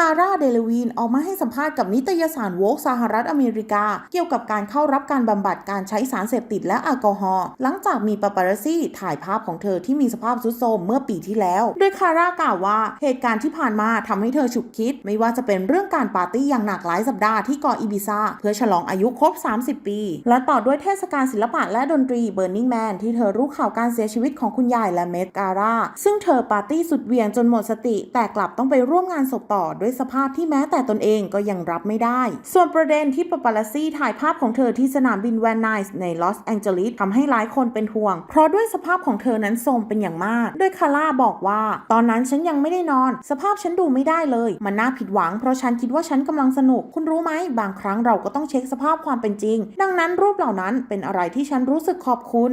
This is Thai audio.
คาร่าเดลวีนออกมาให้สัมภาษณ์กับนิตยสารโวกสหรัฐอเมริกา เกี่ยวกับการเข้ารับการบำบัดการใช้สารเสพติดและแอลกอฮอล์หลังจากมีปาปารัสซี่ถ่ายภาพของเธอที่มีสภาพทรุดโทรมเมื่อปีที่แล้ว โดยคาร่ากล่าวว่าเหตุการณ์ที่ผ่านมาทำให้เธอฉุกคิด ไม่ว่าจะเป็นเรื่องการปาร์ตี้อย่างหนักหลายสัปดาห์ที่เกาะอีบิซาเพื่อฉลองอายุครบ 30 ปี และต่อด้วยเทศกาลศิลปะและดนตรี Burning Man ที่เธอรู้ข่าวการเสียชีวิตของคุณยายและเมดการ่าซึ่งเธอปาร์ตี้สุดเวียงจนหมดสติ แต่กลับต้องไปร่วมงานศพต่อด้วยสภาพที่แม้แต่ตนเองก็ยังรับไม่ได้ ส่วนประเด็นที่ปปาลัสซี่ถ่ายภาพของเธอที่สนามบินแวนไนส์ในลอสแองเจลิสทำให้หลายคนเป็นห่วง เพราะด้วยสภาพของเธอนั้นโทรมเป็นอย่างมาก โดยคาร่าบอกว่า ตอนนั้นฉันยังไม่ได้นอน สภาพฉันดูไม่ได้เลย มันน่าผิดหวังเพราะฉันคิดว่าฉันกำลังสนุก คุณรู้ไหม บางครั้งเราก็ต้องเช็คสภาพความเป็นจริง ดังนั้นรูปเหล่านั้นเป็นอะไรที่ฉันรู้สึกขอบคุณ